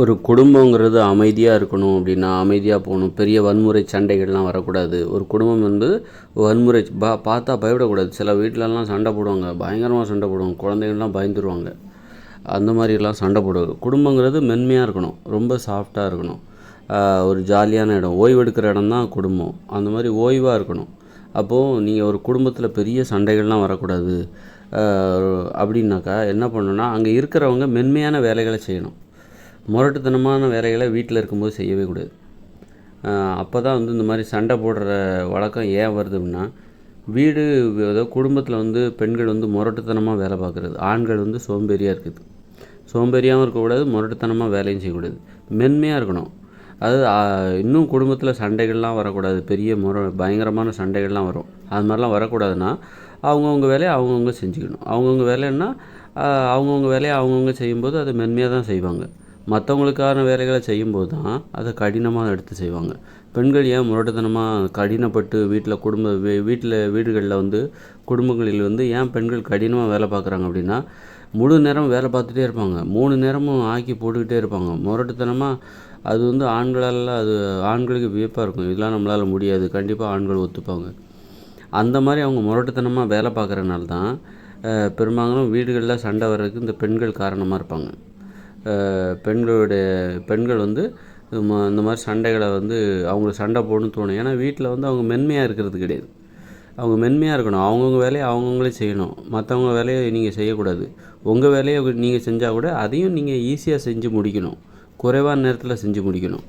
ஒரு குடும்பங்கிறது அமைதியாக இருக்கணும் அப்படின்னா அமைதியாக போகணும். பெரிய வன்முறை சண்டைகள்லாம் வரக்கூடாது. ஒரு குடும்பம் என்பது வன்முறை பா பார்த்தா பயப்படக்கூடாது. சில வீட்டிலலாம் சண்டை போடுவாங்க. பயங்கரமாக சண்டை போடுவாங்க. குழந்தைங்கள்லாம் பயந்துருவாங்க. அந்த மாதிரிலாம் சண்டை போடுவாங்க. குடும்பங்கிறது மென்மையாக இருக்கணும். ரொம்ப சாஃப்டாக இருக்கணும். ஒரு ஜாலியான இடம். ஓய்வெடுக்கிற இடம் தான் குடும்பம். அந்த மாதிரி ஓய்வாக இருக்கணும். அப்போது நீங்கள் ஒரு குடும்பத்தில் பெரிய சண்டைகள்லாம் வரக்கூடாது. அப்படின்னாக்கா என்ன பண்ணணும்னா அங்கே இருக்கிறவங்க மென்மையான வேலைகளை செய்யணும். முரட்டுத்தனமான வேலைகளை வீட்டில் இருக்கும்போது செய்யவே கூடாது. அப்போ தான் வந்து இந்த மாதிரி சண்டை போடுற வழக்கம் ஏன் வருது அப்படின்னா வீடு ஏதோ குடும்பத்தில் வந்து பெண்கள் வந்து முரட்டுத்தனமாக வேலை பார்க்குறது ஆண்கள் வந்து சோம்பேறியாக இருக்குது சோம்பேறியாகவும் இருக்கக்கூடாது முரட்டுத்தனமாக வேலையும் செய்யக்கூடாது மென்மையாக இருக்கணும். அது இன்னும் குடும்பத்தில் சண்டைகள்லாம் வரக்கூடாது. பெரிய முற பயங்கரமான சண்டைகள்லாம் வரும். அது மாதிரிலாம் வரக்கூடாதுன்னா அவங்கவுங்க வேலையை அவங்கவுங்க செஞ்சுக்கணும். அவங்கவுங்க வேலைன்னா அவங்கவுங்க வேலையை அவங்கவுங்க செய்யும்போது அதை மென்மையாக தான் செய்வாங்க. மற்றவங்களுக்கான வேலைகளை செய்யும்போது தான் அதை கடினமாக எடுத்து செய்வாங்க. பெண்கள் ஏன் முரட்டுத்தனமாக கடினப்பட்டு வீட்டில் குடும்ப வீ வீட்டில் வீடுகளில் வந்து குடும்பங்களில் வந்து ஏன் பெண்கள் கடினமாக வேலை பார்க்குறாங்க அப்படின்னா முழு நேரம் வேலை பார்த்துட்டே இருப்பாங்க. மூணு நேரமும் ஆக்கி போட்டுக்கிட்டே இருப்பாங்க. முரட்டுத்தனமாக அது வந்து ஆண்களால் அது ஆண்களுக்கு வியப்பாக இருக்கும். இதெல்லாம் நம்மளால் முடியாது. கண்டிப்பாக ஆண்கள் ஒத்துப்பாங்க. அந்த மாதிரி அவங்க முரட்டுத்தனமாக வேலை பார்க்குறனால தான் பெரும்பாலும் வீடுகளில் சண்டை வர்றதுக்கு இந்த பெண்கள் காரணமாக இருப்பாங்க. பெண்களுடைய பெண்கள் வந்து இந்த மாதிரி சண்டைகளை வந்து அவங்களுக்கு சண்டை போடணும்னு தோணும். ஏன்னா வீட்டில் வந்து அவங்க மென்மையாக இருக்கிறது கிடையாது. அவங்க மென்மையாக இருக்கணும். அவங்கவுங்க வேலையை அவங்கவுங்களே செய்யணும். மற்றவங்க வேலையை நீங்கள் செய்யக்கூடாது. உங்கள் வேலையை நீங்கள் செஞ்சால் கூட அதையும் நீங்கள் ஈஸியாக செஞ்சு முடிக்கணும். குறைவான நேரத்தில் செஞ்சு முடிக்கணும்.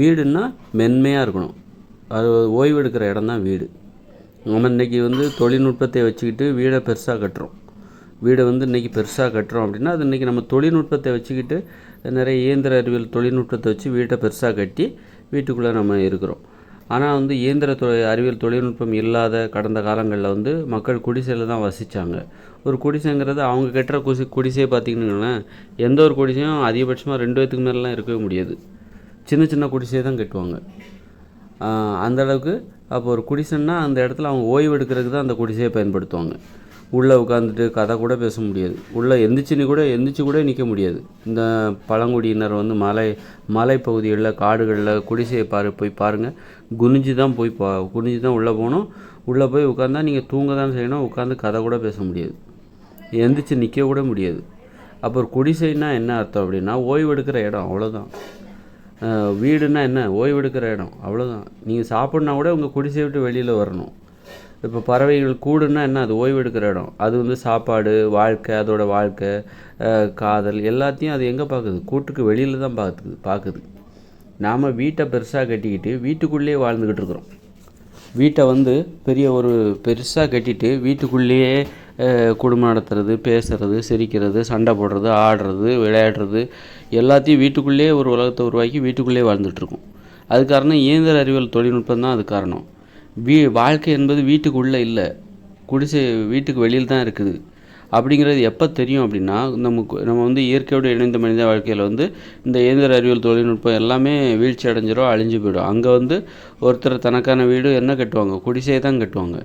வீடுன்னா மென்மையாக இருக்கணும். அது ஓய்வு எடுக்கிற இடம் தான் வீடு. நம்ம இன்றைக்கி வந்து தொழில்நுட்பத்தை வச்சுக்கிட்டு வீடை பெருசாக கட்டுறோம். வீடை வந்து இன்றைக்கி பெருசாக கட்டுறோம் அப்படின்னா அது இன்றைக்கி நம்ம தொழில்நுட்பத்தை வச்சுக்கிட்டு நிறைய இயந்திர அறிவியல் தொழில்நுட்பத்தை வச்சு வீட்டை பெருசாக கட்டி வீட்டுக்குள்ளே நம்ம இருக்கிறோம். ஆனால் வந்து இயந்திர தொ அறிவியல் தொழில்நுட்பம் இல்லாத கடந்த காலங்களில் வந்து மக்கள் குடிசையில் தான் வசித்தாங்க ஒரு குடிசைங்கிறது அவங்க கட்டுற குசி குடிசையை பார்த்தீங்கன்னு எந்த ஒரு குடிசையும் அதிகபட்சமாக ரெண்டு வயதுக்கு மேலாம் இருக்கவே முடியாது. சின்ன சின்ன குடிசையை தான் கட்டுவாங்க. அந்தளவுக்கு அந்த அளவுக்கு அப்போ ஒரு குடிசைன்னா அந்த இடத்துல அவங்க ஓய்வு எடுக்கிறதுக்கு தான் அந்த குடிசையை பயன்படுத்துவாங்க. உள்ளே உட்காந்துட்டு கதை கூட பேச முடியாது. உள்ளே எந்திரிச்சின்னு கூட எந்திரிச்சு கூட நிற்க முடியாது. இந்த பழங்குடியினர் வந்து மலை மலைப்பகுதிகளில் காடுகளில் குடிசையை பாரு போய் பாருங்கள் குனிஞ்சு தான் போய் பா குனிஞ்சு தான் உள்ளே போகணும். உள்ளே போய் உட்காந்தா நீங்கள் தூங்க தான் செய்யணும். உட்காந்து கதை கூட பேச முடியாது. எந்திரிச்சு நிற்க கூட முடியாது. அப்புறம் ஒரு குடிசைன்னா என்ன அர்த்தம் அப்படின்னா ஓய்வு எடுக்கிற இடம் அவ்வளோதான். வீடுன்னா என்ன? ஓய்வு எடுக்கிற இடம் அவ்வளோதான். நீங்கள் சாப்பிட்னா கூட உங்கள் குடிசையை விட்டு வெளியில் வரணும். இப்போ பறவைகள் கூடுன்னா என்ன? அது ஓய்வு எடுக்கிற இடம். அது வந்து சாப்பாடு வாழ்க்கை அதோட வாழ்க்கை காதல் எல்லாத்தையும் அது எங்கே பார்க்குது கூட்டுக்கு வெளியில் தான் பார்க்குது பார்க்குது நாம் வீட்டை பெருசாக கட்டிக்கிட்டு வீட்டுக்குள்ளேயே வாழ்ந்துக்கிட்டு இருக்கிறோம். வீட்டை வந்து பெரிய ஒரு பெருசாக கட்டிட்டு வீட்டுக்குள்ளேயே குடும்பம் நடத்துறது பேசுறது சிரிக்கிறது சண்டை போடுறது ஆடுறது விளையாடுறது எல்லாத்தையும் வீட்டுக்குள்ளேயே ஒரு உலகத்தை உருவாக்கி வீட்டுக்குள்ளேயே வாழ்ந்துட்டுருக்கோம் அது காரணம் இயந்திர அறிவியல் தொழில்நுட்பம் தான் அது காரணம். வீ வாழ்க்கை என்பது வீட்டுக்குள்ளே இல்லை. குடிசை வீட்டுக்கு வெளியில் தான் இருக்குது. அப்படிங்கிறது எப்போ தெரியும் அப்படின்னா நமக்கு நம்ம வந்து இயற்கையோடு இணைந்த மனித வாழ்க்கையில் வந்து இந்த இயந்திர அறிவியல் தொழில்நுட்பம் எல்லாமே வீழ்ச்சி அடைஞ்சிரும் அழிஞ்சு போயிடும். அங்கே வந்து ஒருத்தர் தனக்கான வீடு என்ன கட்டுவாங்க? குடிசையை தான் கட்டுவாங்க.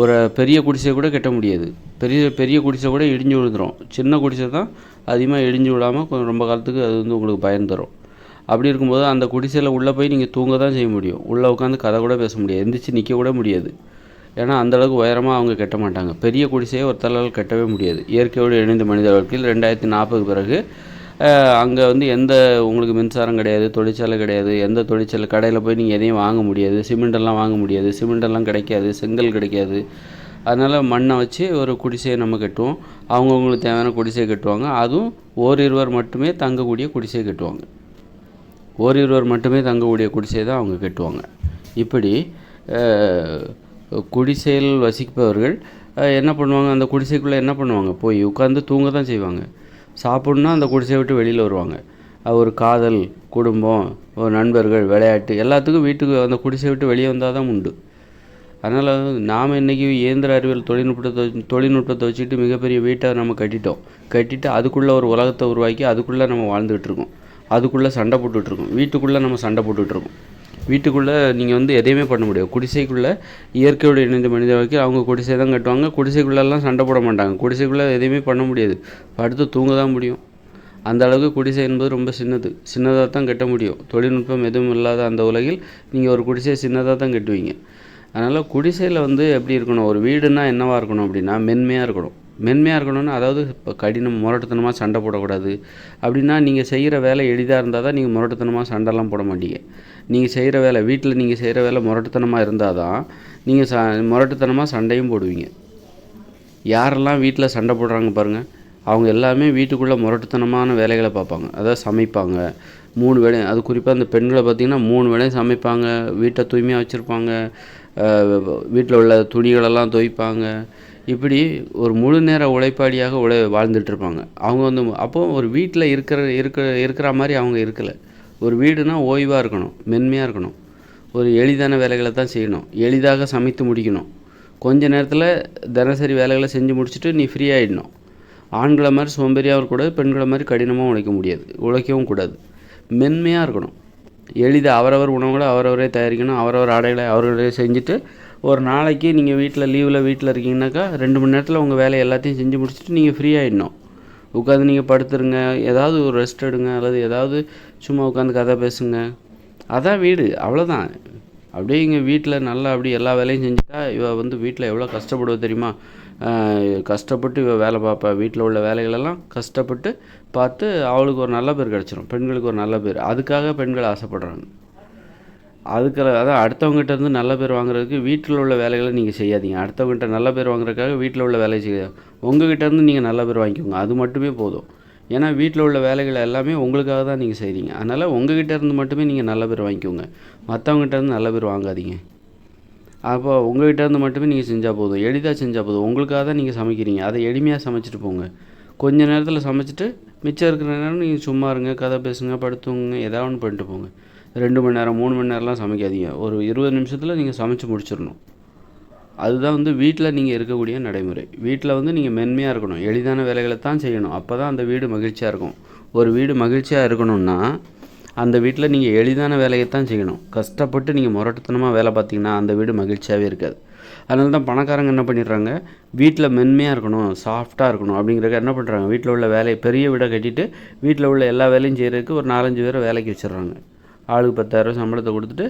ஒரு பெரிய குடிசை கூட கட்ட முடியாது. பெரிய பெரிய குடிசை கூட இடிஞ்சு விழுந்துரும். சின்ன குடிசை தான் அதிகமாக இடிஞ்சு விழாமல் கொஞ்சம் ரொம்ப காலத்துக்கு அது வந்து உங்களுக்கு பயன் தரும். அப்படி இருக்கும்போது அந்த குடிசையில் உள்ளே போய் நீங்கள் தூங்க தான் செய்ய முடியும். உள்ளே உட்காந்து கதை கூட பேச முடியாது. எந்திரிச்சு நிற்க கூட முடியாது. ஏன்னா அந்த அளவுக்கு உயரமாக அவங்க கட்ட மாட்டாங்க. பெரிய குடிசையை ஒருத்தரால் கட்டவே முடியாது. இயற்கையோடு இணைந்த மனித வாழ்க்கையில் ரெண்டாயிரத்தி நாற்பது பிறகு அங்கே வந்து எந்த உங்களுக்கு மின்சாரம் கிடையாது தொழிற்சாலை கிடையாது எந்த தொழிற்சாலை கடையில் போய் நீங்கள் எதையும் வாங்க முடியாது சிமெண்டெல்லாம் வாங்க முடியாது சிமெண்டெல்லாம் கிடைக்காது செங்கல் கிடைக்காது. அதனால் மண்ணை வச்சு ஒரு குடிசையை நம்ம கட்டுவோம். அவங்கவுங்களுக்கு தேவையான குடிசையை கட்டுவாங்க. அதுவும் ஓரிருவர் மட்டுமே தங்கக்கூடிய குடிசையை கட்டுவாங்க. ஓரிருவர் மட்டுமே தங்கக்கூடிய குடிசை தான் அவங்க கட்டுவாங்க. இப்படி குடிசையில் வசிப்பவர்கள் என்ன பண்ணுவாங்க? அந்த குடிசைக்குள்ளே என்ன பண்ணுவாங்க? போய் உட்காந்து தூங்க தான் செய்வாங்க. சாப்பிட்ணுன்னா அந்த குடிசையை விட்டு வெளியில் வருவாங்க. ஒரு காதல் குடும்பம் ஒரு நண்பர்கள் விளையாட்டு எல்லாத்துக்கும் வீட்டுக்கு அந்த குடிசையை விட்டு வெளியே வந்தால் தான் உண்டு. அதனால் நாம் இன்றைக்கி இயந்திர அறிவியல் தொழில்நுட்பத்தை தொழில்நுட்பத்தை வச்சுக்கிட்டு மிகப்பெரிய வீட்டை நம்ம கட்டிட்டோம். கட்டிட்டு அதுக்குள்ளே ஒரு உலகத்தை உருவாக்கி அதுக்குள்ளே நம்ம வாழ்ந்துகிட்டு இருக்கோம். அதுக்குள்ளே சண்டை போட்டுட்ருக்கும். வீட்டுக்குள்ளே நம்ம சண்டை போட்டுட்ருக்கோம். வீட்டுக்குள்ளே நீங்கள் வந்து எதையுமே பண்ண முடியாது. குடிசைக்குள்ளே இயற்கையோடு இணைந்த மனித வாழ்க்கை அவங்க குடிசை தான் கட்டுவாங்க. குடிசைக்குள்ளெல்லாம் சண்டை போட மாட்டாங்க. குடிசைக்குள்ளே எதையுமே பண்ண முடியாது. படுத்து தூங்க தான் முடியும். அந்த அளவுக்கு குடிசை என்பது ரொம்ப சின்னது. சின்னதாக தான் கட்ட முடியும். தொழில்நுட்பம் எதுவும் இல்லாத அந்த உலகில் நீங்கள் ஒரு குடிசையை சின்னதாக தான் கட்டுவீங்க. அதனால் குடிசையில் வந்து எப்படி இருக்கணும்? ஒரு வீடுனா என்னவாக இருக்கணும் அப்படின்னா மென்மையாக இருக்கணும். மென்மையாக இருக்கணும்னா அதாவது இப்போ கடினம் முரட்டுத்தனமாக சண்டை போடக்கூடாது. அப்படின்னா நீங்கள் செய்கிற வேலை எளிதாக இருந்தால் தான் நீங்கள் முரட்டுத்தனமாக சண்டைலாம் போட மாட்டீங்க. நீங்கள் செய்கிற வேலை வீட்டில் நீங்கள் செய்கிற வேலை முரட்டுத்தனமாக இருந்தால் தான் நீங்கள் ச முரட்டுத்தனமாக சண்டையும் போடுவீங்க. யாரெல்லாம் வீட்டில் சண்டை போடுறாங்க பாருங்கள் அவங்க எல்லாமே வீட்டுக்குள்ளே முரட்டுத்தனமான வேலைகளை பார்ப்பாங்க. அதாவது சமைப்பாங்க. மூணு வேலையும் அது குறிப்பாக அந்த பெண்களை பார்த்திங்கன்னா மூணு வேலையும் சமைப்பாங்க வீட்டை தூய்மையாக வச்சுருப்பாங்க வீட்டில் உள்ள துணிகளெல்லாம் துவைப்பாங்க இப்படி ஒரு முழு நேர உழைப்பாளியாக உழை வாழ்ந்துட்டுருப்பாங்க. அவங்க வந்து அப்போது ஒரு வீட்டில் இருக்கிற இருக்க இருக்கிற மாதிரி அவங்க இருக்கலை. ஒரு வீடுனா ஓய்வாக இருக்கணும் மென்மையாக இருக்கணும். ஒரு எளிதான வேலைகளை தான் செய்யணும். எளிதாக சமைத்து முடிக்கணும். கொஞ்ச நேரத்தில் தினசரி வேலைகளை செஞ்சு முடிச்சுட்டு நீ ஃப்ரீ ஆகிடணும் ஆண்களை மாதிரி சோம்பேறியாகவும் இருக்கக்கூடாது பெண்களை மாதிரி கடினமாக உழைக்க முடியாது. உழைக்கவும் கூடாது. மென்மையாக இருக்கணும். எளிதாக அவரவர் உணவுகளை அவரவரே தயாரிக்கணும். அவரவர் ஆடைகளை அவர்களே செஞ்சுட்டு ஒரு நாளைக்கு நீங்கள் வீட்டில் லீவில் வீட்டில் இருக்கீங்கனாக்கா ரெண்டு மணி நேரத்தில் உங்கள் வேலையை எல்லாத்தையும் செஞ்சு முடிச்சுட்டு நீங்கள் ஃப்ரீ ஆகிடணும் உட்காந்து நீங்கள் படுத்துருங்க ஏதாவது ஒரு ரெஸ்ட் எடுங்க அல்லது ஏதாவது சும்மா உட்காந்து கதை பேசுங்க. அதான் வீடு அவ்வளோதான் அப்படியே இங்கே வீட்டில் நல்லா அப்படி எல்லா வேலையும் செஞ்சுட்டா இவள் வந்து வீட்டில் எவ்வளோ கஷ்டப்படுவ தெரியுமா? கஷ்டப்பட்டு இவள் வேலை பார்ப்பா வீட்டில் உள்ள வேலைகளெல்லாம் கஷ்டப்பட்டு பார்த்து அவளுக்கு ஒரு நல்ல பேர் கிடச்சிரும். பெண்களுக்கு ஒரு நல்ல பேர். அதுக்காக பெண்கள் ஆசைப்படுறாங்க. அதுக்கு அதான் அடுத்தவங்ககிட்ட இருந்து நல்ல பேர் வாங்குறதுக்கு வீட்டில் உள்ள வேலைகளை நீங்கள் செய்யாதீங்க. அடுத்தவங்ககிட்ட நல்ல பேர் வாங்குறதுக்காக வீட்டில் உள்ள வேலையை செய்ய உங்ககிட்ட இருந்து நீங்கள் நல்ல பேர் வாங்கிக்கோங்க. அது மட்டுமே போதும். ஏன்னா வீட்டில் உள்ள வேலைகள் எல்லாமே உங்களுக்காக தான் நீங்கள் செய்கிறீங்க அதனால் உங்ககிட்ட இருந்து மட்டுமே நீங்கள் நல்ல பேர் வாங்கிக்கோங்க. மற்றவங்ககிட்ட இருந்து நல்ல பேர் வாங்காதீங்க. அப்போ உங்கள்கிட்ட இருந்து மட்டுமே நீங்கள் செஞ்சால் போதும். எளிதாக செஞ்சால் போதும். உங்களுக்காக தான் நீங்கள் சமைக்கிறீங்க. அதை எளிமையாக சமைச்சிட்டு போங்க. கொஞ்ச நேரத்தில் சமைச்சிட்டு மிச்சம் இருக்கிற நேரம் நீங்கள் சும்மா இருங்க கதை பேசுங்க படுத்துங்க ஏதாவது ஒன்று பண்ணிட்டு போங்க. ரெண்டு மணி நேரம் மூணு மணி நேரம்லாம் சமைக்காதீங்க. ஒரு இருபது நிமிஷத்தில் நீங்கள் சமைச்சு முடிச்சிடணும் அதுதான் வந்து வீட்டில் நீங்கள் இருக்கக்கூடிய நடைமுறை. வீட்டில் வந்து நீங்கள் மென்மையாக இருக்கணும். எளிதான வேலைகளை தான் செய்யணும். அப்போ தான் அந்த வீடு மகிழ்ச்சியாக இருக்கும். ஒரு வீடு மகிழ்ச்சியாக இருக்கணும்னா அந்த வீட்டில் நீங்கள் எளிதான வேலையை தான் செய்யணும். கஷ்டப்பட்டு நீங்கள் முரட்டுத்தனமாக வேலை பார்த்தீங்கன்னா அந்த வீடு மகிழ்ச்சியாகவே இருக்காது. அதனால தான் பணக்காரங்க என்ன பண்ணிடுறாங்க? வீட்டில் மென்மையாக இருக்கணும் சாஃப்டாக இருக்கணும் அப்படிங்கிறக்க என்ன பண்ணுறாங்க வீட்டில் உள்ள வேலையை பெரிய வீடை கட்டிட்டு வீட்டில் உள்ள எல்லா வேலையும் செய்கிறதுக்கு ஒரு நாலஞ்சு பேரை வேலைக்கு வச்சிடுறாங்க. ஆளுக்கு பத்தாயிரம் சம்பளத்தை கொடுத்துட்டு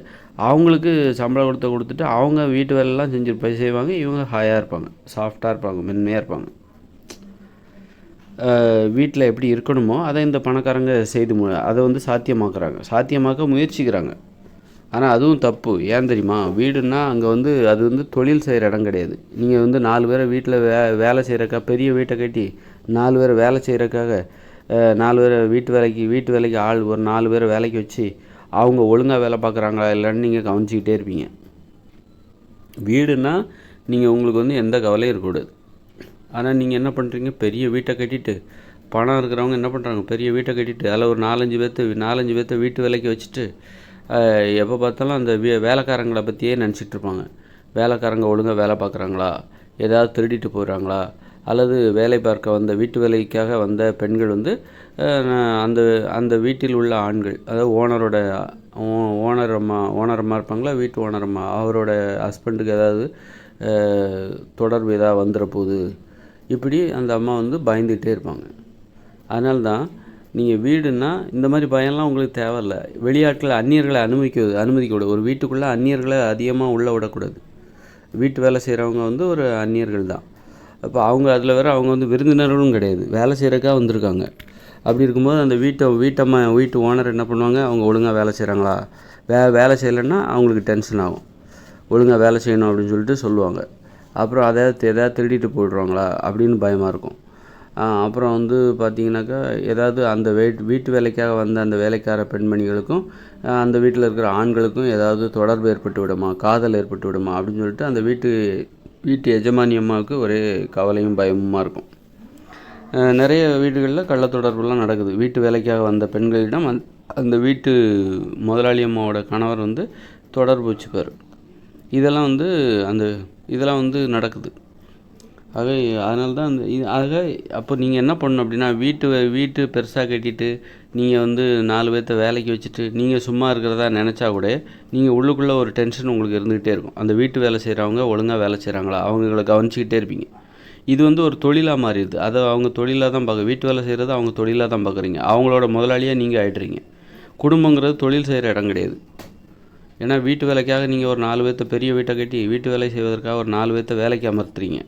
அவங்களுக்கு சம்பளம் கொடுத்த கொடுத்துட்டு அவங்க வீட்டு வேலையெல்லாம் செஞ்சு போய் செய்வாங்க. இவங்க ஹாயாக இருப்பாங்க. சாஃப்டாக இருப்பாங்க. மென்மையாக இருப்பாங்க. வீட்டில் எப்படி இருக்கணுமோ அதை இந்த பணக்காரங்க செய்து மு அதை வந்து சாத்தியமாக்குறாங்க. சாத்தியமாக்க முயற்சிக்கிறாங்க. ஆனால் அதுவும் தப்பு. ஏன் தெரியுமா? வீடுன்னா அங்கே வந்து அது வந்து தொழில் செய்கிற இடம் கிடையாது. நீங்கள் வந்து நாலு பேரை வீட்டில் வே வேலை செய்கிறக்கா பெரிய வீட்டை கட்டி நாலு பேரை வேலை செய்கிறக்காக நாலு பேரை வீட்டு வேலைக்கு வீட்டு வேலைக்கு ஆள் ஒரு நாலு பேரை வேலைக்கு வச்சு அவங்க ஒழுங்காக வேலை பார்க்குறாங்களா இல்லைன்னு நீங்கள் கவனிச்சிக்கிட்டே இருப்பீங்க. வீடுனா நீங்கள் உங்களுக்கு வந்து எந்த கவலையும் இருக்கக்கூடாது. ஆனால் நீங்கள் என்ன பண்ணுறீங்க பெரிய வீட்டை கட்டிட்டு பணம் இருக்கிறவங்க என்ன பண்ணுறாங்க பெரிய வீட்டை கட்டிட்டு அதில் ஒரு நாலஞ்சு பேர்த்து நாலஞ்சு பேர்த்த வீட்டு வேலைக்கு வச்சுட்டு எப்போ பார்த்தாலும் அந்த வே வேலைக்காரங்களை பற்றியே நினச்சிட்டு இருப்பாங்க. வேலைக்காரங்க ஒழுங்காக வேலை பார்க்குறாங்களா? ஏதாவது திருடிட்டு போயிடுறாங்களா? அல்லது வேலை பார்க்க வந்த வீட்டு வேலைக்காக வந்த பெண்கள் வந்து அந்த அந்த வீட்டில் உள்ள ஆண்கள் அதாவது ஓனரோட ஓனர் அம்மா ஓனர் அம்மா இருப்பாங்களா வீட்டு ஓனர் அம்மா அவரோட ஹஸ்பண்டுக்கு ஏதாவது தொடர்பு ஏதாவது வந்துட போகுது இப்படி அந்த அம்மா வந்து பயந்துகிட்டே இருப்பாங்க. அதனால தான் நீங்கள் வீடுன்னா இந்த மாதிரி பயம்லாம் உங்களுக்கு தேவையில்ல. வெளியாட்களை அந்நியர்களை அனுமதிக்க அனுமதிக்கக்கூடாது. ஒரு வீட்டுக்குள்ளே அந்நியர்களை அதிகமாக உள்ளே விடக்கூடாது. வீட்டு வேலை செய்கிறவங்க வந்து ஒரு அந்நியர்கள் தான். அப்போ அவங்க அதில் வேறு அவங்க வந்து விருந்தினர்களும் கிடையாது. வேலை செய்கிறக்காக வந்திருக்காங்க. அப்படி இருக்கும்போது அந்த வீட்டை வீட்டம்மா வீட்டு ஓனர் என்ன பண்ணுவாங்க? அவங்க ஒழுங்காக வேலை செய்கிறாங்களா வே வேலை செய்யலைன்னா அவங்களுக்கு டென்ஷன் ஆகும். ஒழுங்காக வேலை செய்யணும் அப்படின்னு சொல்லிட்டு சொல்லுவாங்க. அப்புறம் அதை எதாவது திருடிட்டு போயிடுவாங்களா அப்படின்னு பயமாக இருக்கும். அப்புறம் வந்து பார்த்தீங்கன்னாக்கா ஏதாவது அந்த வெயிட் வீட்டு வேலைக்காக வந்த அந்த வேலைக்கார பெண்மணிகளுக்கும் அந்த வீட்டில் இருக்கிற ஆண்களுக்கும் ஏதாவது தொடர்பு ஏற்பட்டு விடுமா? காதல் ஏற்பட்டு விடுமா? அப்படின்னு சொல்லிட்டு அந்த வீட்டு வீட்டு எஜமானி அம்மாவுக்கு ஒரே கவலையும் பயமுமா இருக்கும். நிறைய வீடுகளில் கள்ள தொடர்புலாம் நடக்குது. வீட்டு வேலைக்காக வந்த பெண்களிடம் அந் அந்த வீட்டு முதலாளி அம்மாவோட கணவர் வந்து தொடர்பு வச்சுப்பார். இதெல்லாம் வந்து அந்த இதெல்லாம் வந்து நடக்குது. ஆக அதனால தான் அந்த இது ஆக அப்போ நீங்கள் என்ன பண்ணணும் அப்படின்னா வீட்டு வீட்டு பெருசாக கட்டிட்டு நீங்கள் வந்து நாலு பேர்த்த வேலைக்கு வச்சுட்டு நீங்கள் சும்மா இருக்கிறதா நினச்சா கூட நீங்கள் உள்ளுக்குள்ளே ஒரு டென்ஷன் உங்களுக்கு இருந்துக்கிட்டே இருக்கும். அந்த வீட்டு வேலை செய்கிறவங்க ஒழுங்காக வேலை செய்கிறாங்களா அவங்கள கவனிச்சிக்கிட்டே இருப்பீங்க. இது வந்து ஒரு தொழிலாக மாறிடுது. அதை அவங்க தொழிலாக தான் பார்க்க வீட்டு வேலை செய்கிறத அவங்க தொழிலாக தான் பார்க்குறீங்க அவங்களோட முதலாளியாக நீங்கள் ஆயிடுறீங்க. குடும்பங்கிறது தொழில் செய்கிற இடம் கிடையாது. ஏன்னா வீட்டு வேலைக்காக நீங்கள் ஒரு நாலு பேர்த்த பெரிய வீட்டை கட்டி வீட்டு வேலை செய்வதற்காக ஒரு நாலு பேர்த்த வேலைக்கு அமர்த்துறீங்க.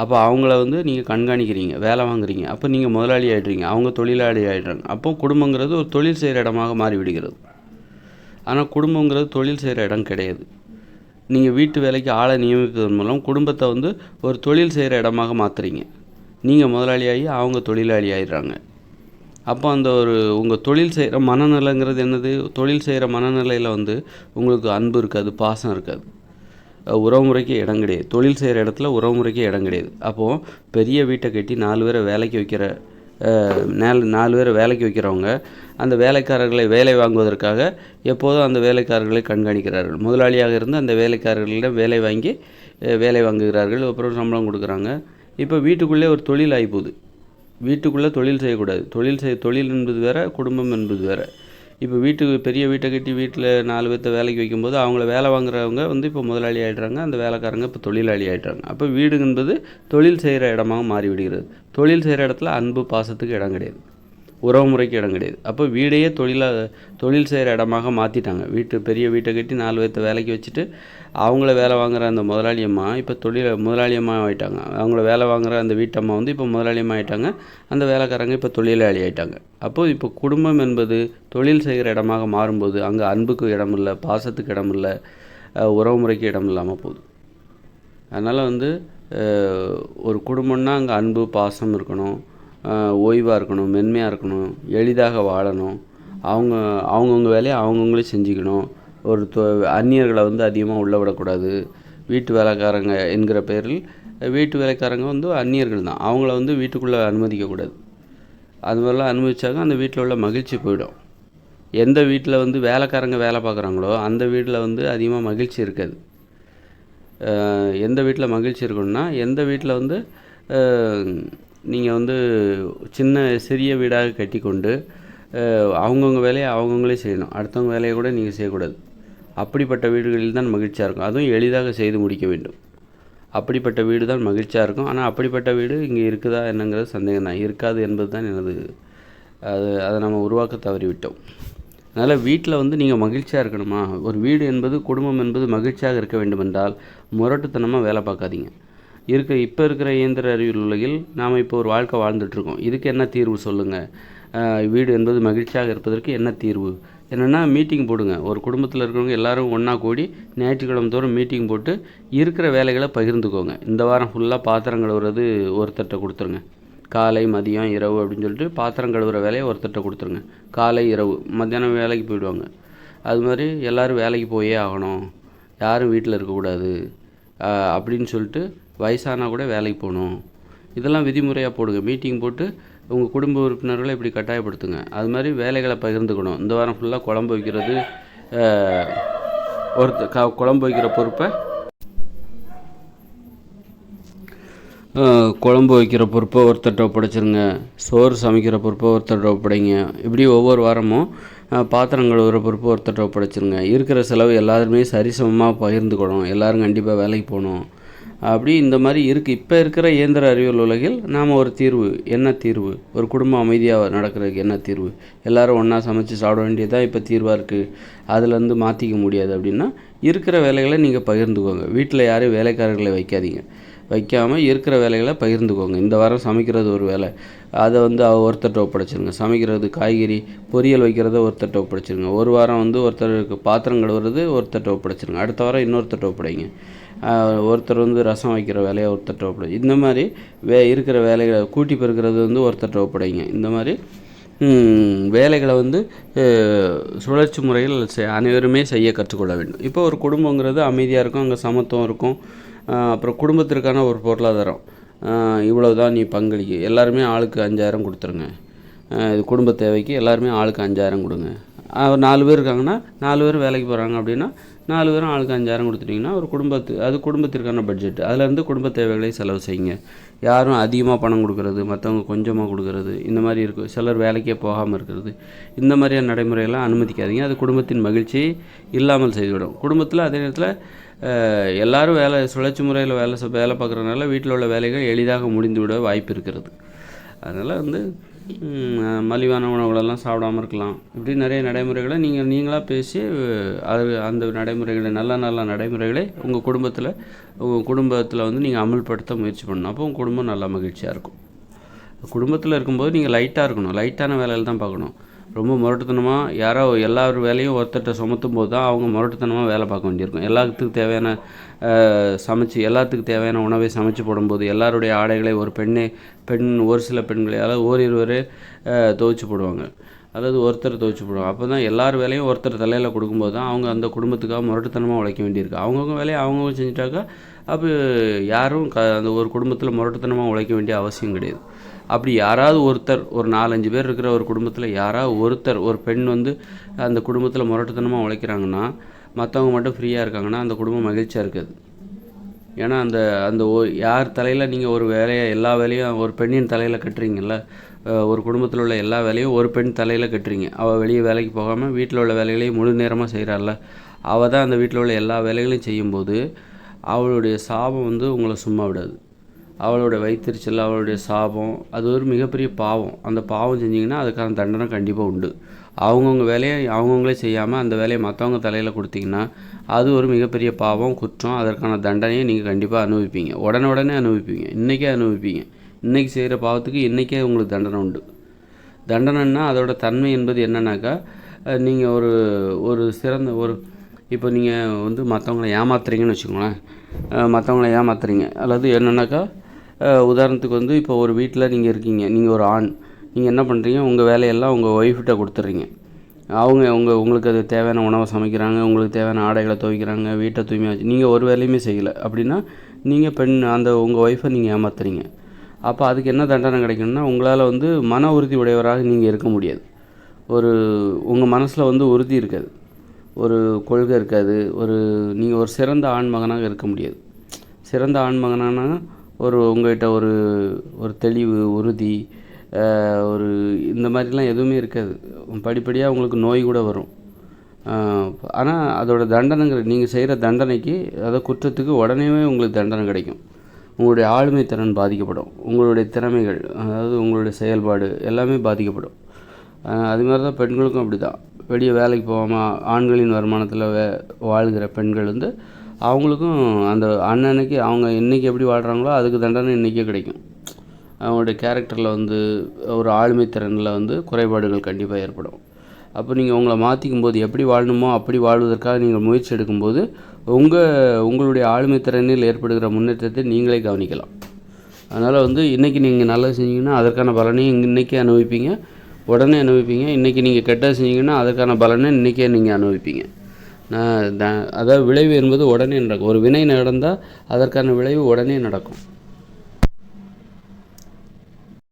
அப்போ அவங்கள வந்து நீங்கள் கண்காணிக்கிறீங்க வேலை வாங்குறீங்க. அப்போ நீங்கள் முதலாளி ஆகிடுறீங்க அவங்க தொழிலாளி ஆகிடுறாங்க அப்போ குடும்பங்கிறது ஒரு தொழில் செய்கிற இடமாக மாறிவிடுகிறது. ஆனால் குடும்பங்கிறது தொழில் செய்கிற இடம் கிடையாது. நீங்கள் வீட்டு வேலைக்கு ஆளை நியமிப்பதன் மூலம் குடும்பத்தை வந்து ஒரு தொழில் செய்கிற இடமாக மாற்றுறீங்க நீங்கள் முதலாளியாகி அவங்க தொழிலாளி ஆகிடுறாங்க அப்போ அந்த ஒரு உங்கள் தொழில் செய்கிற மனநிலைங்கிறது என்னது? தொழில் செய்கிற மனநிலையில் வந்து உங்களுக்கு அன்பு இருக்காது பாசம் இருக்காது. உறவுமுறைக்கு இடம் கிடையாது. தொழில் செய்கிற இடத்துல உறவுமுறைக்கு இடம் கிடையாது. அப்போது பெரிய வீட்டை கட்டி நாலு பேரை வேலைக்கு வைக்கிற நாலு நாலு பேரை வேலைக்கு வைக்கிறவங்க அந்த வேலைக்காரர்களை வேலை வாங்குவதற்காக எப்போதும் அந்த வேலைக்காரர்களை கண்காணிக்கிறார்கள். முதலாளியாக இருந்து அந்த வேலைக்காரர்களிடம் வேலை வாங்கி வேலை வாங்குகிறார்கள். அப்புறம் சம்பளம் கொடுக்குறாங்க. இப்போ வீட்டுக்குள்ளே ஒரு தொழில் ஆகிப்போகுது வீட்டுக்குள்ளே தொழில் செய்யக்கூடாது. தொழில் செய்ய தொழில் என்பது வேறு குடும்பம் என்பது வேறு. இப்போ வீட்டுக்கு பெரிய வீட்டை கட்டி வீட்டில் நாலு பேர்த்த வேலைக்கு வைக்கும்போது அவங்கள வேலை வாங்குறவங்க வந்து இப்போ முதலாளி ஆகிடுறாங்க அந்த வேலைக்காரங்க இப்போ தொழிலாளி ஆகிடுறாங்க அப்போ வீடு என்பது தொழில் செய்கிற இடமாக மாறிவிடுகிறது. தொழில் செய்கிற இடத்துல அன்பு பாசத்துக்கு இடம் கிடையாது. உறவுமுறைக்கு இடம் கிடையாது. அப்போ வீடையே தொழிலாக தொழில் செய்கிற இடமாக மாற்றிட்டாங்க வீட்டு பெரிய வீட்டை கட்டி நாலு பேர்த்த வேலைக்கு வச்சுட்டு அவங்கள வேலை வாங்குகிற அந்த முதலாளி அம்மா இப்போ தொழில் முதலாளி அம்மா ஆகிட்டாங்க அவங்கள வேலை வாங்குகிற அந்த வீட்டம்மா வந்து இப்போ முதலாளியம்மா ஆகிட்டாங்க அந்த வேலைக்காரங்க இப்போ தொழிலாளி ஆகிட்டாங்க அப்போது இப்போ குடும்பம் என்பது தொழில் செய்கிற இடமாக மாறும்போது அங்கே அன்புக்கு இடம் இல்லை பாசத்துக்கு இடம் இல்லை உறவு உறவுமுறைக்கு இடம் இல்லாமல் போகுது. அதனால் வந்து ஒரு குடும்பம்னா அங்கே அன்பு பாசம் இருக்கணும். ஓய்வாக இருக்கணும் மென்மையாக இருக்கணும் எளிதாக வாழணும். அவங்க அவங்கவுங்க வேலையை அவங்கவுங்களே செஞ்சுக்கணும். ஒரு தொ அந்நியர்களை வந்து அதிகமாக உள்ள விடக்கூடாது. வீட்டு வேலைக்காரங்க என்கிற பேரில் வீட்டு வேலைக்காரங்க வந்து அந்நியர்கள் தான். அவங்கள வந்து வீட்டுக்குள்ளே அனுமதிக்கக்கூடாது. அது மாதிரிலாம் அனுமதிச்சாக்க அந்த வீட்டில் உள்ள மகிழ்ச்சி போயிடும். எந்த வீட்டில் வந்து வேலைக்காரங்க வேலை பார்க்குறாங்களோ அந்த வீட்டில் வந்து அதிகமாக மகிழ்ச்சி இருக்காது. எந்த வீட்டில் மகிழ்ச்சி இருக்கணும்னா எந்த வீட்டில் வந்து நீங்கள் வந்து சின்ன சிறிய வீடாக கட்டிக்கொண்டு கொண்டு அவங்கவுங்க வேலையை அவங்கவுங்களே செய்யணும். அடுத்தவங்க வேலையை கூட நீங்கள் செய்யக்கூடாது. அப்படிப்பட்ட வீடுகளில் தான் மகிழ்ச்சியாக இருக்கும். அதுவும் எளிதாக செய்து முடிக்க வேண்டும். அப்படிப்பட்ட வீடு தான் மகிழ்ச்சியாக இருக்கும். ஆனால் அப்படிப்பட்ட வீடு இங்கே இருக்குதா என்னங்கிறது சந்தேகம் தான். இருக்காது என்பது தான் எனது அது அதை நம்ம உருவாக்க தவறிவிட்டோம். அதனால் வீட்டில் வந்து நீங்கள் மகிழ்ச்சியாக இருக்கணுமா? ஒரு வீடு என்பது குடும்பம் என்பது மகிழ்ச்சியாக இருக்க வேண்டுமென்றால் முரட்டுத்தனமாக வேலை பார்க்காதீங்க. இருக்க இப்போ இருக்கிற இயந்திர அறிவியல் உலகில் நாம் இப்போ ஒரு வாழ்க்கை வாழ்ந்துட்டுருக்கோம். இதுக்கு என்ன தீர்வு சொல்லுங்கள் வீடு என்பது மகிழ்ச்சியாக இருப்பதற்கு என்ன தீர்வு? என்னென்னா மீட்டிங் போடுங்க. ஒரு குடும்பத்தில் இருக்கிறவங்க எல்லாரும் ஒன்றா கூடி ஞாயிற்றுக்கிழமை தோறும் மீட்டிங் போட்டு இருக்கிற வேலைகளை பகிர்ந்துக்கோங்க. இந்த வாரம் ஃபுல்லாக பாத்திரம் கழுவுறது ஒருத்தர்கிட்ட கொடுத்துருங்க. காலை மதியம் இரவு அப்படின்னு சொல்லிட்டு பாத்திரம் கழுவுற வேலையை ஒருத்தர்கிட்ட கொடுத்துருங்க. காலை இரவு மத்தியானம் வேலைக்கு போயிடுவாங்க. அது மாதிரி எல்லோரும் வேலைக்கு போயே ஆகணும். யாரும் வீட்டில் இருக்கக்கூடாது. அப்படின்னு சொல்லிட்டு வயசானா கூட வேலைக்கு போகணும். இதெல்லாம் விதிமுறையாக போடுங்க. மீட்டிங் போட்டு உங்கள் குடும்ப உறுப்பினர்களை இப்படி கட்டாயப்படுத்துங்க. அது மாதிரி வேலைகளை பகிர்ந்துக்கணும். இந்த வாரம் ஃபுல்லாக குழம்பு வைக்கிறது ஒருத்த க குழம்பு வைக்கிற பொறுப்பை குழம்பு வைக்கிற பொறுப்பை ஒருத்தர்கிட்ட ஒப்படைச்சிருங்க. சோறு சமைக்கிற பொறுப்பை ஒருத்தர்கிட்ட ஒப்படைங்க. இப்படி ஒவ்வொரு வாரமும் பாத்திரம் கழுவுற பொறுப்பு ஒருத்தர்கிட்ட ஒப்படைச்சிருங்க. இருக்கிற செலவு எல்லாருமே சரிசமமாக பகிர்ந்துக்கணும். எல்லோரும் கண்டிப்பாக வேலைக்கு போகணும். அப்படி இந்த மாதிரி இருக்குது இப்போ இருக்கிற இயந்திர அறிவியல் உலகில் நாம் ஒரு தீர்வு. என்ன தீர்வு? ஒரு குடும்பம் அமைதியாக நடக்கிறதுக்கு என்ன தீர்வு? எல்லோரும் ஒன்றா சமைச்சு சாப்பிட வேண்டியதான் இப்போ தீர்வாக இருக்குது அதுலேருந்து மாற்றிக்க முடியாது அப்படின்னா இருக்கிற வேலைகளை நீங்கள் பகிர்ந்துக்கோங்க. வீட்டில் யாரையும் வேலைக்காரர்களை வைக்காதீங்க. வைக்காமல் இருக்கிற வேலைகளை பகிர்ந்துக்கோங்க. இந்த வாரம் சமைக்கிறது ஒரு வேலை. அதை வந்து அவ ஒருத்தர்கிட்ட ஒப்படைச்சிருங்க. சமைக்கிறது காய்கறி பொரியல் வைக்கிறத ஒருத்தர்கிட்ட ஒப்படைச்சிருங்க. ஒரு வாரம் வந்து ஒருத்தருக்கு பாத்திரம் கழுவுறது ஒருத்தர்கிட்ட ஒப்படைச்சிருங்க. அடுத்த வாரம் இன்னொருத்தர்கிட்ட ஒப்படைங்க. ஒருத்தர் வந்து ரசம் வைக்கிற வேலையை ஒருத்தர்கிட்ட ஒப்படை இந்த மாதிரி வே இருக்கிற வேலைகளை கூட்டி பெருக்கிறது வந்து ஒருத்தர்கிட்ட ஒப்படைங்க இந்த மாதிரி வேலைகளை வந்து சுழற்சி முறையில் அனைவருமே செய்ய கற்றுக்கொள்ள வேண்டும். இப்போ ஒரு குடும்பங்கிறது அமைதியாக இருக்கும் அங்கே சமத்துவம் இருக்கும். அப்புறம் குடும்பத்திற்கான ஒரு பொருளாதாரம். இவ்வளோ தான் நீ பங்களிக்க. எல்லாருமே ஆளுக்கு அஞ்சாயிரம் கொடுத்துருங்க. இது குடும்ப தேவைக்கு எல்லாருமே ஆளுக்கு அஞ்சாயிரம் கொடுங்க. ஒரு நாலு பேர் இருக்காங்கன்னா நாலு பேர் வேலைக்கு போகிறாங்க அப்படின்னா நாலு பேரும் ஆளுக்கு அஞ்சாயிரம் கொடுத்துட்டிங்கன்னா ஒரு குடும்பத்து அது குடும்பத்திற்கான பட்ஜெட் அதுலேருந்து குடும்ப தேவைகளை செலவு செய்யுங்க. யாரும் அதிகமாக பணம் கொடுக்கறது மற்றவங்க கொஞ்சமாக கொடுக்கறது இந்த மாதிரி இருக்கும் சிலர் வேலைக்கே போகாமல் இருக்கிறது. இந்த மாதிரியான நடைமுறையெல்லாம் அனுமதிக்காதீங்க. அது குடும்பத்தின் மகிழ்ச்சியை இல்லாமல் செய்துவிடும். குடும்பத்தில் அதே நேரத்தில் எல்லோரும் வேலை சுழற்சி முறையில் வேலை வேலை பார்க்குறதுனால வீட்டில் உள்ள வேலைகள் எளிதாக முடிந்துவிட வாய்ப்பு இருக்கிறது. அதனால் வந்து மலிவான உணவுகளெல்லாம் சாப்பிடாம இருக்கலாம். இப்படி நிறைய நடைமுறைகளை நீங்கள் நீங்களாக பேசி அது அந்த நடைமுறைகளை நல்ல நல்ல நடைமுறைகளை உங்கள் குடும்பத்தில் உங்கள் குடும்பத்தில் வந்து நீங்கள் அமல்படுத்த முயற்சி பண்ணணும். அப்போ உங்கள் குடும்பம் நல்லா மகிழ்ச்சியாக இருக்கும். குடும்பத்தில் இருக்கும்போது நீங்கள் லைட்டாக இருக்கணும். லைட்டான வேலையில் தான் பார்க்கணும். ரொம்ப முரட்டுத்தனமாக யாரோ எல்லார் வேலையும் ஒருத்தர்கிட்ட சுமத்தும் போது தான் அவங்க முரட்டுத்தனமாக வேலை பார்க்க வேண்டியிருக்கும். எல்லாத்துக்கும் தேவையான சமைச்சு எல்லாத்துக்கும் தேவையான உணவை சமைச்சு போடும்போது எல்லாருடைய ஆடைகளை ஒரு பெண்ணே பெண் ஒரு சில பெண்களை அதாவது ஓரிருவரே துவைச்சு போடுவாங்க. அதாவது ஒருத்தர் துவைச்சு போடுவாங்க. அப்போ தான் எல்லார் வேலையும் ஒருத்தர் தலையில் கொடுக்கும்போது தான் அவங்க அந்த குடும்பத்துக்காக முரட்டுத்தனமாக உழைக்க வேண்டியிருக்கு. அவங்கவுங்க வேலையை அவங்கவுங்க செஞ்சிட்டாக்கா அப்போ யாரும் க அந்த ஒரு குடும்பத்தில் முரட்டுத்தனமாக உழைக்க வேண்டிய அவசியம் கிடையாது. அப்படி யாராவது ஒருத்தர் ஒரு நாலஞ்சு பேர் இருக்கிற ஒரு குடும்பத்தில் யாராவது ஒருத்தர் ஒரு பெண் வந்து அந்த குடும்பத்தில் முரட்டுத்தனமாக உழைக்கிறாங்கன்னா மற்றவங்க மட்டும் ஃப்ரீயாக இருக்காங்கன்னா அந்த குடும்பம் மகிழ்ச்சியாக இருக்காது. ஏன்னா அந்த அந்த ஓ யார் தலையில் நீங்கள் ஒரு வேலையை எல்லா வேலையும் ஒரு பெண்ணின் தலையில் கட்டுறீங்கல்ல ஒரு குடும்பத்தில் உள்ள எல்லா வேலையும் ஒரு பெண் தலையில் கட்டுறீங்க. அவள் வெளியே வேலைக்கு போகாமல் வீட்டில் உள்ள வேலைகளையும் முழு நேரமாக செய்கிறாள்ல அவள் தான் அந்த வீட்டில் உள்ள எல்லா வேலைகளையும் செய்யும்போது அவளுடைய சாபம் வந்து உங்களை சும்மா விடாது. அவளோட வயிற்றுச்சல் அவளுடைய சாபம் அது ஒரு மிகப்பெரிய பாவம். அந்த பாவம் செஞ்சீங்கன்னா அதுக்கான தண்டனை கண்டிப்பாக உண்டு. அவங்கவுங்க வேலையை அவங்கவுங்களே செய்யாமல் அந்த வேலையை மற்றவங்க தலையில் கொடுத்தீங்கன்னா அது ஒரு மிகப்பெரிய பாவம் குற்றம். அதற்கான தண்டனையை நீங்கள் கண்டிப்பாக அனுபவிப்பீங்க. உடனே உடனே அனுபவிப்பீங்க. இன்றைக்கே அனுபவிப்பீங்க. இன்றைக்கி செய்கிற பாவத்துக்கு இன்றைக்கே உங்களுக்கு தண்டனை உண்டு. தண்டனைன்னா அதோட தன்மை என்பது என்னன்னாக்கா நீங்கள் ஒரு ஒரு சிறந்த ஒரு இப்போ நீங்கள் வந்து மற்றவங்கள ஏமாத்துறீங்கன்னு வச்சுக்கோங்களேன். மற்றவங்கள ஏமாத்துறீங்க. அல்லது என்னன்னாக்கா உதாரணத்துக்கு வந்து இப்போ ஒரு வீட்டில் நீங்கள் இருக்கீங்க நீங்கள் ஒரு ஆண் நீங்கள் என்ன பண்ணுறீங்க உங்கள் வேலையெல்லாம் உங்கள் ஒய்ஃப்கிட்ட கொடுத்துட்றீங்க அவங்க உங்கள் உங்களுக்கு அது தேவையான உணவை சமைக்கிறாங்க உங்களுக்கு தேவையான ஆடைகளை துவைக்கிறாங்க வீட்டை தூய்மையாக வச்சு நீங்கள் ஒரு வேலையுமே செய்யலை. அப்படின்னா நீங்கள் பெண் அந்த உங்கள் ஒய்ஃபை நீங்கள் ஏமாத்துறீங்க. அப்போ அதுக்கு என்ன தண்டனை கிடைக்கணும்னா உங்களால் வந்து மன உறுதி உடையவராக நீங்கள் இருக்க முடியாது. ஒரு உங்கள் மனசில் வந்து உறுதி இருக்காது. ஒரு கொள்கை இருக்காது. ஒரு நீங்கள் ஒரு சிறந்த ஆண்மகனாக இருக்க முடியாது. சிறந்த ஆண்மகனானா ஒரு உங்கள்கிட்ட ஒரு ஒரு தெளிவு உறுதி ஒரு இந்த மாதிரிலாம் எதுவுமே இருக்காது. படிப்படியாக உங்களுக்கு நோய் கூட வரும். ஆனால் அதோட தண்டனைங்கிற நீங்கள் செய்கிற தண்டனைக்கு அதை குற்றத்துக்கு உடனே உங்களுக்கு தண்டனை கிடைக்கும். உங்களுடைய ஆளுமை திறன் பாதிக்கப்படும். உங்களுடைய திறமைகள் அதாவது உங்களுடைய செயல்பாடு எல்லாமே பாதிக்கப்படும். அது மாதிரி தான் பெண்களுக்கும் அப்படி தான் வெளியே வேலைக்கு போகாமல் ஆண்களின் வருமானத்தில் வே வாழ்கிற பெண்கள் வந்து அவங்களுக்கும் அந்த அண்ணனுக்கு அவங்க இன்றைக்கி எப்படி வாழ்கிறாங்களோ அதுக்கு தண்டனை இன்றைக்கே கிடைக்கும். அவங்களுடைய கேரக்டரில் வந்து ஒரு ஆளுமை திறனில் வந்து குறைபாடுகள் கண்டிப்பாக ஏற்படும். அப்போ நீங்கள் உங்களை மாற்றிக்கும் போது எப்படி வாழணுமோ அப்படி வாழ்வதற்காக நீங்கள் முயற்சி எடுக்கும்போது உங்கள் உங்களுடைய ஆளுமை திறனில் ஏற்படுகிற முன்னேற்றத்தை நீங்களே கவனிக்கலாம். அதனால் வந்து இன்றைக்கி நீங்கள் நல்லது செஞ்சீங்கன்னா அதற்கான பலனையும் இன்றைக்கே அனுபவிப்பீங்க. உடனே அனுபவிப்பீங்க. இன்றைக்கி நீங்கள் கெட்டது செஞ்சீங்கன்னா அதற்கான பலனை இன்றைக்கே நீங்கள் அனுபவிப்பீங்க. அதாவது விளைவு என்பது உடனே நடக்கும். ஒரு வினை நடந்தால் அதற்கான விளைவு உடனே நடக்கும்.